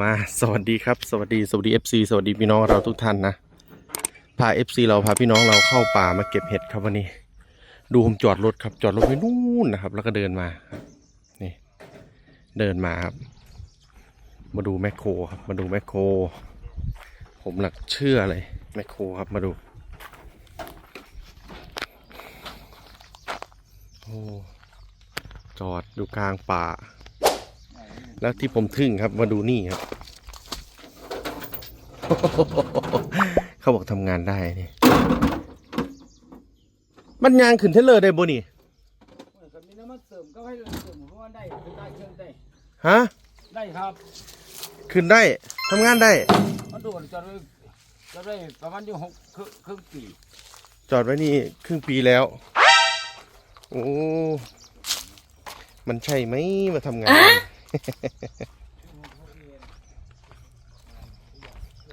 มาสวัสดีครับ สวัสดีสวัสดี FC สวัสดีพี่น้องเราทุกท่านนะพา FC เราพาพี่น้องเราเข้าป่ามาเก็บเห็ดครับวันนี้ ดูผมจอดรถครับจอดรถไว้นู่นนะครับ แล้วก็เดินมานี่เดินมาครับ มาดูแมคโครครับมาดูแมคโครผมหลักเชื่อเลยแมคโครครับมาดูโอ้จอดอยู่กลางป่า แล้วที่ผมทึ่งครับมาดูนี่ครับ เขาบอกทำงานได้นี่มันยางขึ้นเทเลอร์ได้บ่นี่ก็มีน้ำมันเสริมก็ให้เสริมเพราะว่าได้ได้เครื่องได้ฮะได้ครับ ขึ้นได้ทำงานได้ มันโดดจอดไว้จอดได้ประมาณอยู่หกครึ่งครึ่งปี จอดไว้นี่ครึ่งปีแล้ว โอ้ มันใช่ไหมมาทำงาน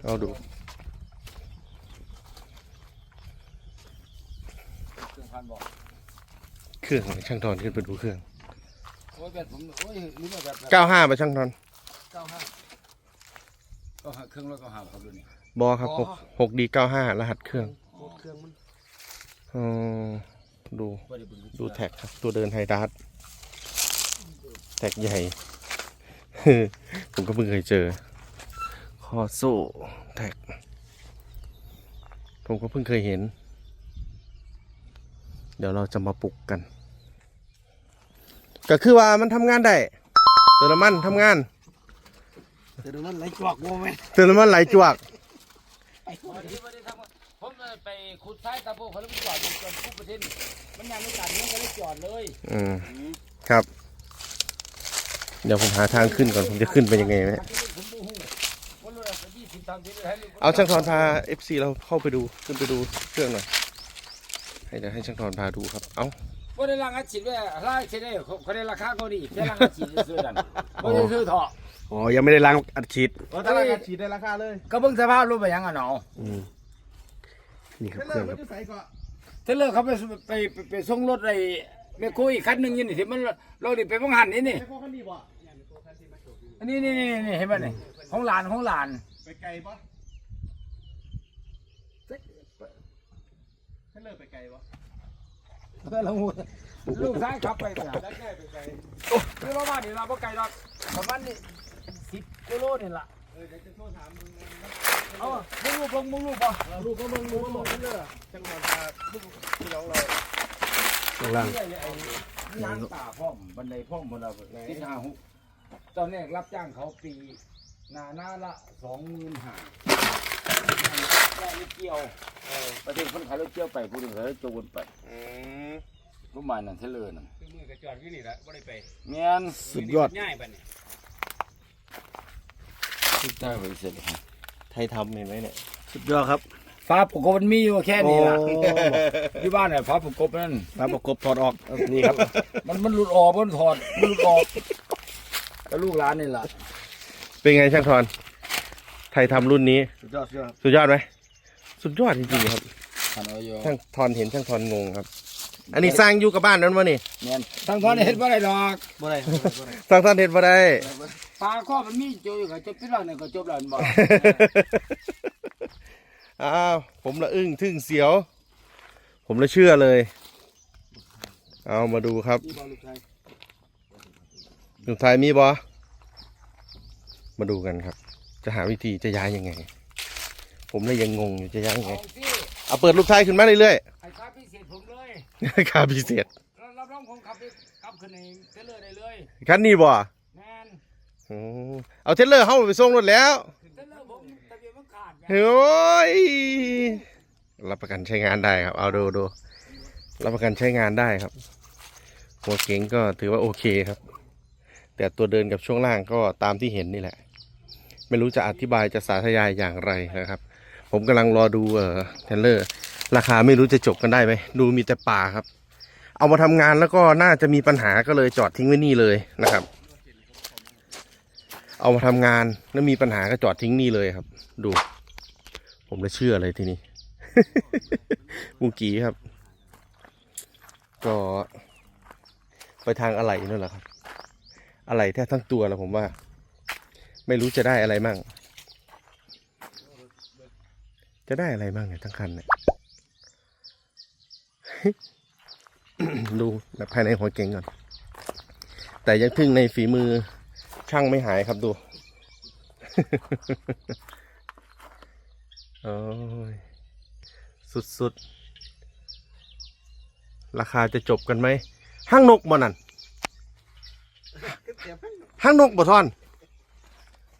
เอาดูเครื่องพันบอกเครื่องช่างทอนขึ้นไปดูเครื่องโอ้ยแบบผมโอ้ยนี่มาแบบ95ไปช่างทอนเก้าห้าก็หาเครื่องแล้วก็หาครับดูนี่บอครับ6 6D 95รหัสเครื่องเครื่องมันอ๋อดูบ่ได้เบิ่งดูแท็กครับ ตัวเดินไฮดัสแท็กใหญ่ ผมก็เพิ่งเคยเจอ คอโซ่แท็ก ผมก็เพิ่งเคยเห็น เดี๋ยวเราจะมาปลุกกัน ก็คือว่ามันทำงานได้เติมน้ำมันทำงานแต่ตรงนั้นไหลจวกโว้ไหมเติมน้ำมันไหลจวกไอ้คนที่ไม่ได้ทำผมไปขุดท้ายตะโพเขาแล้วมันจอดอยู่จนทุกประเทศมันยังไม่ตัดเนี่ยก็เลยจอดเลย อืมครับ เดี๋ยวผมหาทางขึ้นก่อน ผมจะขึ้นไปยังไงนะเอาช่างทอนพา FC เราเข้าไปดูขึ้นไปดูเครื่องหน่อย ให้เดี๋ยวให้ช่างทอนพาดูครับ เอ้าบ่ได้รังอาชีพเลยรายชีพได้เขาได้ราคาเขาดีแค่รังอาชีพซื้อกันบ่ได้ซื้อเถาะอ๋อ ยังไม่ได้ล้างอัดฉีดเพราะถ้ารังอาชีพได้ราคาเลย ก็เบิ่งสภาพรถไปยังอะเนาะอืมนี่ครับเครื่องครับถ้าเลิกเขาไปไปไปไปส่งรถไอ้แม่โคอีกคันหนึงอยู่นี่ที่มันเราดิไปบังหันนี่นี่ อันนี้นี่นี่นี่เห็นป่ะนี่ของหลานของหลานไปไกลปะให้เลิกไปไกลปะลูกชายขับไปเนี่ยคือประมาณนี้เราบ่ไกลหรอกประมาณนี้10กิโลนี่ล่ะเออเดี๋ยวจะโทรถามมึงเอามึงลูกลงมึงลูกบ่ลูกก็มึงมึงมึงเลิกช่างทอนพาลูกพี่น้องเราข้างล่างล้างตาพร้อมบันไดพร้อมหมดแล้วที่หาหุ ตอนนี้รับจ้างเขาปีหนาหน้าละสองหมื่นห้าได้รถเกี่ยวประเทศคนขายรถเกี่ยวไปผู้หนึ่งเขาโจรไปอืมประมาณนั้นเท่าเลยนะคือมือก็จอดอยู่นี่แหละบ่ได้ไปเมียนสุดยอด ง่ายปะเนี่ยได้ไปเสร็จไทยทำเห็นไหมเนี่ย สุดยอดครับฟ้าประกบมันมีอยู่แค่นี้ล่ะโอ้ที่บ้านเนี่ยฟ้าประกบนั่น มาประกบถอดออก นี่ครับ มันมันหลุดออกมันถอดมันหลุดออก ก็ลูกหลานนี่แหละเป็นไงช่างทอนไทยทำรุ่นนี้ สุดยอดสุดยอดสุดยอดไหมสุดยอดจริงๆครับทันเอาอยู่ช่างทอนเห็นช่างทอนงงครับ อันนี้สร้างอยู่กับบ้านนั้นวะนี่เมียนทางตอนนี้เห็นว่าไรดอกบ่ได้บ่ได้สร้างทอนเห็นมาได้ ปลาข้อมันมีจอยู่กับจบที่เราเนี่ยก็จบแล้วบ่อ้าวผมละอึ้งทึ่งเสียว ผมละเชื่อเลย เอามาดูครับ นี่บอลลูกชาย หนุ่มไทยมีบอมาดูกันครับ จะหาวิธีจะย้ายยังไง ผมเลยยังงงอยู่จะย้ายยังไง เอาสิเอาเปิดลูกชายขึ้นมาเรื่อยไอ้ข้าพิเศษผมเลยๆ ค่าพิเศษรับรองผมขับไปขับขึ้นในเทเลอร์ได้เลยคันนี้บ่แมนโอ้เอาเทรลเลอร์เข้าไปส่งรถแล้วเทเลอร์ผมทะเบียนมันขาดแม่เฮ้ย รับประกันใช้งานได้ครับ เอาดูดูรับประกันใช้งานได้ครับ หัวเก๋งก็ถือว่าโอเคครับ แต่ตัวเดินกับช่วงล่างก็ตามที่เห็นนี่แหละ ไม่รู้จะอธิบายจะสาธยายอย่างไรนะครับ ผมกำลังรอดูเออเทรลเลอร์ ราคาไม่รู้จะจบกันได้ไหมดูมีแต่ป่าครับ เอามาทำงานแล้วก็น่าจะมีปัญหาก็เลยจอดทิ้งไว้นี่เลยนะครับ เอามาทำงานแล้วมีปัญหาก็จอดทิ้งนี่เลยครับ ดู ผมเลยเชื่อเลยทีนี้มุกี้ครับ ก็ไปทางอะไหล่นั่นแหละครับ อะไหล่แทบทั้งตัวแล้วผมว่า ไม่รู้จะได้อะไรมั่ง จะได้อะไรบ้างเนี่ยทั้งคันเนี่ยดูแบบภายในหัวเก๋งก่อน แต่ยังทึ่งในฝีมือช่างไม่หายครับดูโอ้ยสุดๆ ราคาจะจบกันไหมห้างนกบ่นั่น ห้างนกบ่ทอน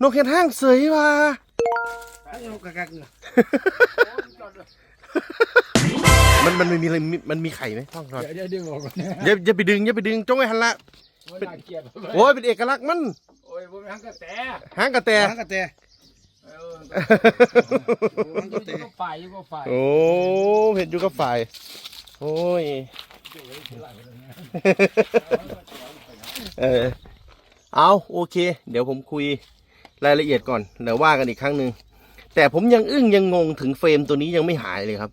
นกเห็นห้างเสยว่ามันมันมันมีอะไรมีมันมีไข่ไหมท่องทอนเดี๋ยวเดี๋ยวบอกก่อนอย่าอย่าไปดึงอย่าไปดึงจงไว้หันละว่าน่าเกลียดโอ้ยเป็นเอกลักษณ์มันโอ้ยผมทั้งกระแตหางกระแตหางกระแตเอออยู่ก็ฝ่ายอยู่ก็ฝ่ายโอ้เห็นอยู่กับฝ่าย โอ้ย เออ เอาโอเค เดี๋ยวผมคุยรายละเอียดก่อนเดี๋ยวว่ากันอีกครั้งหนึ่งแต่ผมยังอึ้งยังงงถึงเฟรมตัวนี้ยังไม่หายเลยครับ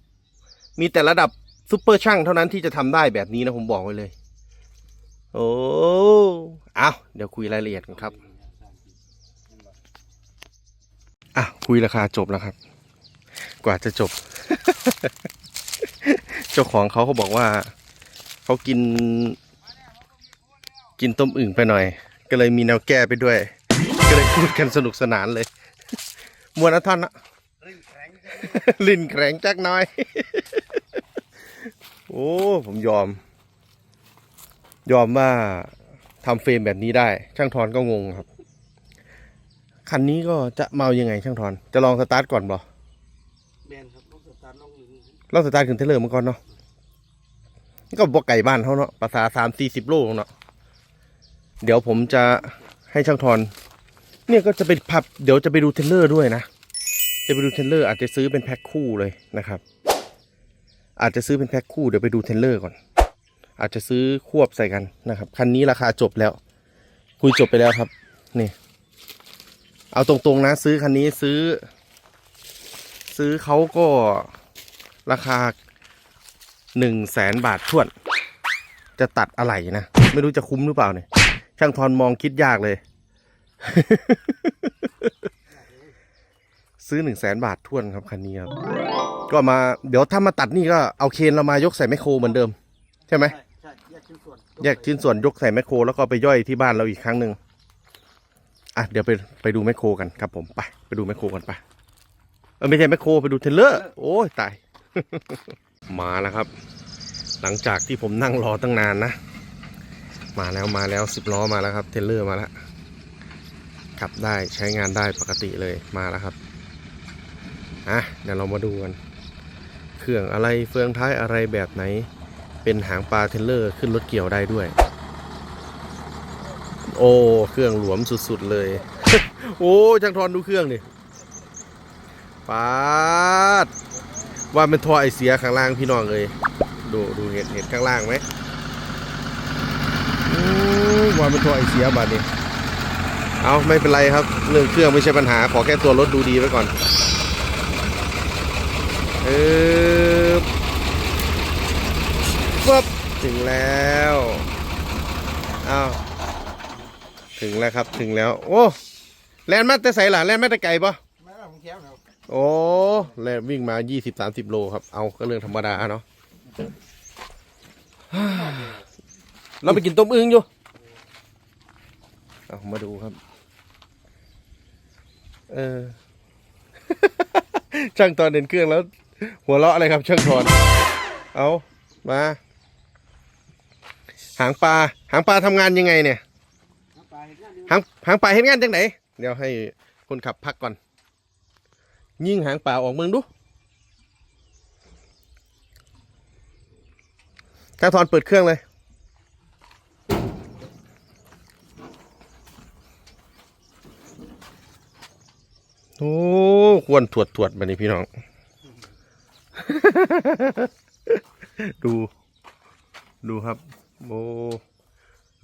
มีแต่ระดับซุปเปอร์ช่างเท่านั้นที่จะทำได้แบบนี้นะผมบอกไว้เลย โอ้เอาเดี๋ยวคุยรายละเอียดกันครับอะคุยราคาจบแล้วครับ กว่าจะจบ เจ้าของเขาเขาบอกว่าเขากิน กินต้มอึ่งไปหน่อย ก็เลยมีแนวแก้ไปด้วย ก็เลยพูดกันสนุกสนานเลยมวนอะท่อนนะลิ้นแข็งจักหน้อย โอ้ ผมยอม ยอมว่าทำเฟรมแบบนี้ได้ ช่างทอนก็งงครับ คันนี้ก็จะเมายังไงช่างทอน จะลองสตาร์ทก่อนบ่แมนครับต้องสตาร์ทน้องหนึ่งลองสตาร์ทขึ้นเทเลอร์มาก่อนเนาะนี่ก็บอกไก่บ้านเขาเนาะภาษาสามสี่สิบโลเนาะ เดี๋ยวผมจะให้ช่างทอนเนี่ยก็จะไปพับเดี๋ยวจะไปดูเทรลเลอร์ด้วยนะ จะไปดูเทรลเลอร์อาจจะซื้อเป็นแพ็คคู่เลยนะครับ อาจจะซื้อเป็นแพ็คคู่เดี๋ยวไปดูเทรลเลอร์ก่อน อาจจะซื้อควบใส่กันนะครับคันนี้ราคาจบแล้ว คุยจบไปแล้วครับนี่เอาตรงๆนะ ซื้อคันนี้ซื้อ ซื้อเขาก็ราคาหนึ่งแสนบาททวน จะตัดอะไรนะ ไม่รู้จะคุ้มหรือเปล่าเนี่ย ช่างทอนมองคิดยากเลย ซื้อหนึ่งแสนบาททวนครับคันนี้ครับ ก็มาเดี๋ยวถ้ามาตัดนี่ก็เอาเคนเรามายกใส่แมคโครเหมือนเดิม ใช่ไหมใช่ใช่แยกชิ้นส่วนแยกชิ้นส่วนยกใส่แมคโครแล้วก็ไปย่อยที่บ้านเราอีกครั้งหนึ่งอะเดี๋ยวไปไปดูแมคโครกันครับผมไปไปดูแมคโครกันไปเออไม่ใช่แมคโครไปดูเทรลเลอร์ โอ้ยตาย มาแล้วครับ หลังจากที่ผมนั่งรอตั้งนานนะ มาแล้วมาแล้วสิบล้อมาแล้วครับ เทเลอร์มาแล้วขับได้ใช้งานได้ปกติเลยมาแล้วครับอะเดี๋ยวเรามาดูกัน เครื่องอะไรเฟืองท้ายอะไรแบบไหน เป็นหางปลาเทเลอร์ขึ้นรถเกี่ยวได้ด้วย โอ้เครื่องหลวมสุดๆเลย โอ้ช่างทอนดูเครื่องดิปาดว่าเป็นท่อไอเสียข้างล่างพี่น้องเลย ดูดูเห็นเห็นข้างล่างไหม ว่าเป็นท่อไอเสียบัดนี้เอาไม่เป็นไรครับเรื่องเครื่องไม่ใช่ปัญหา ขอแค่ตัวรถดูดีไว้ก่อนเออปุ๊บถึงแล้วอ้าวถึงแล้วครับถึงแล้ว โอ้แลนด์มาแต่ใส่หล่ะแลนด์มาแต่ไก่ปะโอ้แลนวิ่งมายี่สิบสามสิบโลครับ เอาก็เรื่องธรรมดาเนาะเราไปกินต้มอึ่งอยู่ เอามาดูครับ เออ ช่างตอนเดินเครื่องแล้ว หัวเราะอะไรครับ ช่างทอน เอามา หางปลา หางปลาทำงานยังไงเนี่ยไปเห็นงานอยู่หางหางปลาเห็นงานจังไหน เดี๋ยวให้คนขับพักก่อน ยิงหางปลาออกเมืองดูข้าทอนเปิดเครื่องเลย โอ้ค วรถวดถวดมานี่พี่น้อง ดู ดูครับโอ้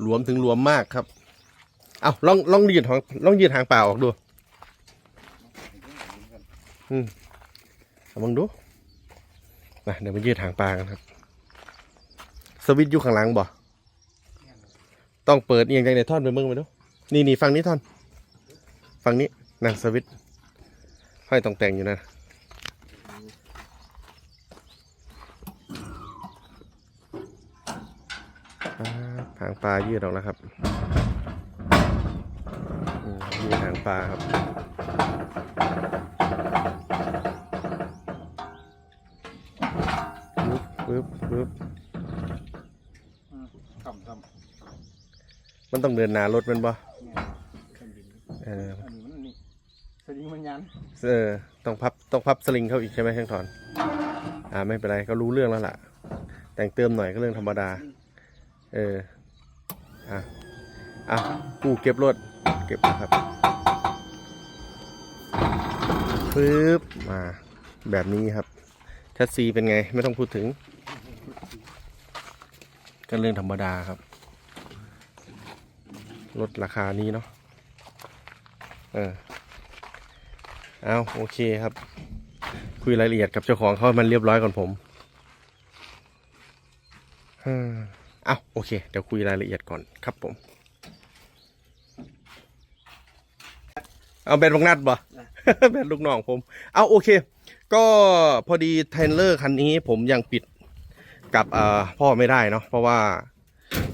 หลวมถึงหลวมมากครับ เอาลองลองยืดหางลองยืดหางเปล่าออกดู อืมเองดูมาเดี๋ยวมายืดหางปลากันครับ สวิตช์อยู่ข้างหลังบ่ ต้องเปิดเอียงจากในท่อนไปเมืองไปดู นี่นี่ฟังนี้ท่อน ฝั่งนี้นั่นสวิตช์ ห้อยตองแต่งอยู่นะอ่าหางปลายืดออกแล้วครับอืมยืดหางปลาครับปึ๊บปึ๊บปึ๊บทำทำมันต้องเดินหนารถแมันบ่ เนี่ยเครื่องบิน เออ อันนี้มันนี่สลิงมันยัน เออต้องพับต้องพับสลิงเข้าอีกใช่ไหมช่างถอน อ่าไม่เป็นไรก็รู้เรื่องแล้วล่ะ แต่งเติมหน่อยก็เรื่องธรรมดา เอออะอะกูเก็บรถเก็บนะครับปึ๊บมาแบบนี้ครับชัดซีเป็นไงไม่ต้องพูดถึงก็เรื่องธรรมดาครับลดราคานี้เนาะเออ เอาโอเคครับ คุยรายละเอียดกับเจ้าของเขาให้มันเรียบร้อยก่อนผมอืมเอาโอเค เดี๋ยวคุยรายละเอียดก่อนครับผม เอาแบนบังนัดบ่แบนลูกน้องผม เอาโอเค ก็พอดีเทรนเลอร์คันนี้ผมยังปิดกับเอ่อพ่อไม่ได้เนาะเพราะว่า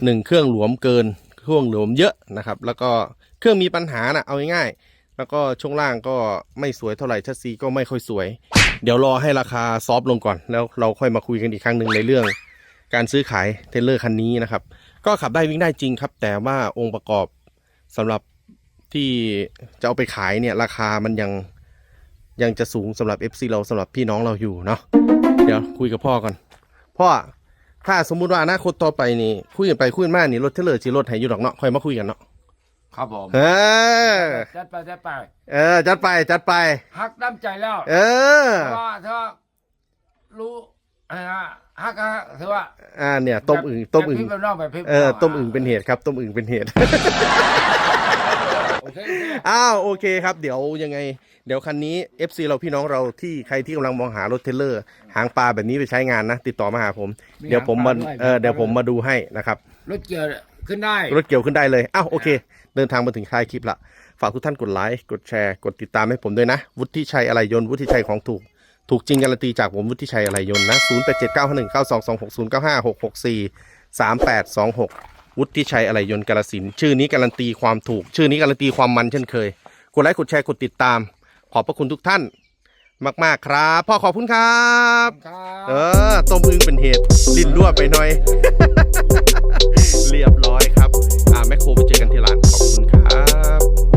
หนึ่งเครื่องหลวมเกิน เครื่องหลวมเยอะนะครับ แล้วก็เครื่องมีปัญหานะเอาง่ายๆ แล้วก็ช่วงล่างก็ไม่สวยเท่าไหร่ชัดซีก็ไม่ค่อยสวย เดี๋ยวรอให้ราคาซอฟลงก่อนแล้วเราค่อยมาคุยกันอีกครั้งหนึ่งในเรื่อง การซื้อขายเทเลอร์คันนี้นะครับ ก็ขับได้วิ่งได้จริงครับ แต่ว่าองค์ประกอบสำหรับที่จะเอาไปขายเนี่ยราคามันยังยังจะสูงสำหรับ FC เราสำหรับพี่น้องเราอยู่เนาะเดี๋ยวคุยกับพ่อก่อนพ่อถ้าสมมุติว่าอนาคตต่อไปนี่คุยกันไปคุยกันมานี่รถเทเลอร์สิรถให้อยู่ดอกเนาะค่อยมาคุยกันเนาะ ครับผมเออ จัดไปจัดไปเออ จัดไปจัดไปฮักน้ำใจแล้วเออเพราะว่าถ้ารู้อะไรนะฮักก็ถือว่าอ่าเนี่ยต้มอึ่งต้มอึ่งแบบพี่แบบน้องแบบพี่เออต้มอึ่งเป็นเหตุครับ ต้มอึ่งเป็นเหตุโอเคโอเคอ้าวโอเคครับ เดี๋ยวยังไง เดี๋ยวคันนี้ FC เราพี่น้องเราที่ใครที่กำลังมองหารถเทรลเลอร์ หางปลาแบบนี้ไปใช้งานนะ ติดต่อมาหาผม เดี๋ยวผมมาเออเดี๋ยวผมมาดูให้นะครับ รถเกียร์ขึ้นได้ รถเกี่ยวขึ้นได้เลยอ้าวโอเค เดินทางมาถึงท้ายคลิปละฝากทุกท่านกดไลค์กดแชร์กดติดตามให้ผมด้วยนะ วุฒิชัยอะไรยนต์วุฒิชัยของถูก ถูกจริงการันตีจากผมวุฒิชัยอะไรยนต์นะ0 8 7 9 5 1 9 2 2 6 0 9 5 6 6 4 3 8 2 6 วุฒิชัยอะไรยนต์กาลสินธุ์ชื่อนี้การันตีความถูก ชื่อนี้การันตีความมันเช่นเคย กดไลค์กดแชร์กดติดตาม ขอบพระคุณทุกท่าน มากๆครับพ่อขอบคุณครับครับเออต้มอึงเป็นเหตุลิ้นรั่วไปหน่อย เรียบร้อยครับ แมคโครไปเจอกันที่ร้านขอบคุณครับ